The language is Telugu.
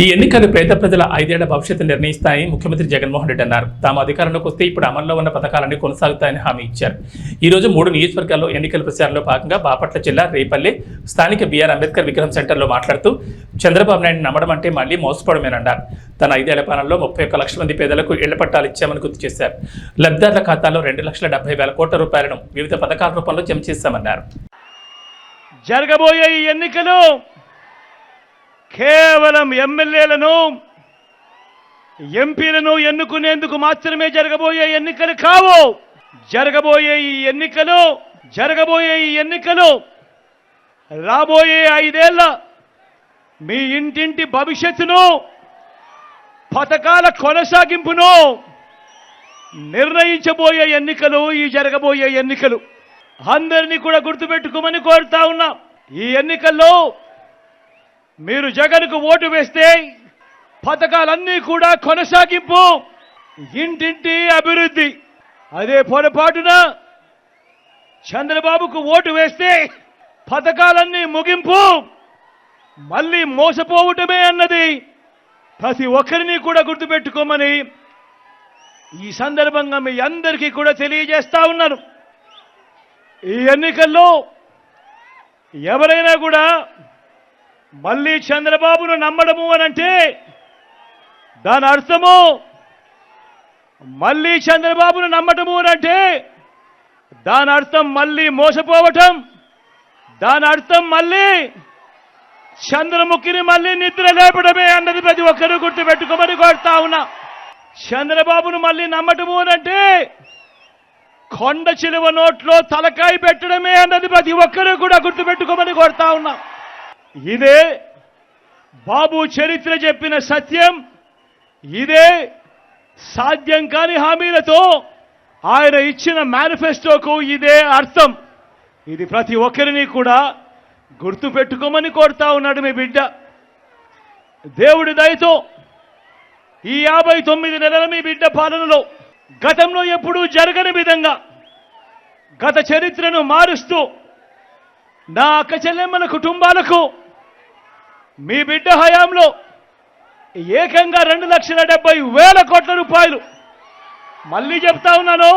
ఈ ఎన్నికలు పేద ప్రజల ఐదేళ్ళ భవిష్యత్తు నిర్ణయిస్తాయని ముఖ్యమంత్రి జగన్మోహన్ రెడ్డి అన్నారు. తాము అధికారంలోకి వస్తే ఇప్పుడు అమల్లో ఉన్న పథకాలన్నీ కొనసాగుతాయని హామీ ఇచ్చారు. ఈ రోజు మూడు నియోజకవర్గాల్లో ఎన్నికల ప్రచారంలో భాగంగా బాపట్ల జిల్లా రేపల్లె స్థానిక బీఆర్ అంబేద్కర్ విగ్రహం సెంటర్లో మాట్లాడుతూ చంద్రబాబు నాయుడు నమ్మడం అంటే మళ్ళీ మోసపోవడమేనన్నారు. తన ఐదేళ్ళ పాలనలో ముప్పై ఒక్క లక్షల మంది పేదలకు ఇళ్ళ పట్టాలు ఇచ్చామని గుర్తు చేశారు. లబ్ధిదారుల ఖాతాలో రెండు లక్షల డెబ్బై వేల కోట్ల రూపాయలను వివిధ పథకాల రూపంలో జమ చేశామన్నారు. జరగబోయే ఈ ఎన్నికలు కేవలం ఎమ్మెల్యేలను ఎంపీలను ఎన్నుకునేందుకు మాత్రమే జరగబోయే ఎన్నికలు కావు. జరగబోయే ఈ ఎన్నికలు జరగబోయే ఈ ఎన్నికలు రాబోయే ఐదేళ్ళ మీ ఇంటింటి భవిష్యత్తును పథకాల కొనసాగింపును నిర్ణయించబోయే ఎన్నికలు ఈ జరగబోయే ఎన్నికలు. అందరినీ కూడా గుర్తుపెట్టుకోమని కోరుతా ఉన్నా. ఈ ఎన్నికల్లో మీరు జగన్కు ఓటు వేస్తే పథకాలన్నీ కూడా కొనసాగింపు. ఇంటింటి అభివృద్ధి. అదే పొరపాటున చంద్రబాబుకు ఓటు వేస్తే పథకాలన్నీ ముగింపు. మళ్ళీ మోసపోవటమే అన్నది ప్రతి ఒక్కరిని కూడా గుర్తుపెట్టుకోమని ఈ సందర్భంగా మీ అందరికీ కూడా తెలియజేస్తా ఉన్నాను. ఈ ఎన్నికల్లో ఎవరైనా కూడా మళ్ళీ చంద్రబాబును నమ్మడము అనంటే దాని అర్థము మళ్ళీ చంద్రబాబును నమ్మటము అనంటే దాని అర్థం మళ్ళీ మోసపోవటం దాని అర్థం మళ్ళీ చంద్రముఖిని మళ్ళీ నిద్ర లేపడమే అన్నది ప్రతి ఒక్కరూ గుర్తుపెట్టుకోమని కోరుతా ఉన్నా. చంద్రబాబును మళ్ళీ నమ్మటము అనంటే కొండ చిలువ నోట్లో తలకాయ పెట్టడమే అన్నది ప్రతి ఒక్కరూ కూడా గుర్తుపెట్టుకోమని కోరుతా ఉన్నా. ఇదే బాబు చరిత్ర చెప్పిన సత్యం ఇదే సాధ్యం కాని హామీలతో ఆయన ఇచ్చిన మేనిఫెస్టోకు ఇదే అర్థం. ఇది ప్రతి ఒక్కరిని కూడా గుర్తుపెట్టుకోమని కోరుతా ఉన్నాడు మీ బిడ్డ. దేవుడి దయతో ఈ యాభై తొమ్మిది నెలల మీ బిడ్డ పాలనలో గతంలో ఎప్పుడూ జరగని విధంగా గత చరిత్రను మారుస్తూ నా అక్క చెల్లెమ్మల కుటుంబాలకు మీ బిడ్డ హయాంలో ఏకంగా రెండు లక్షల డెబ్బై వేల కోట్ల రూపాయలు. మళ్ళీ చెప్తా ఉన్నాను.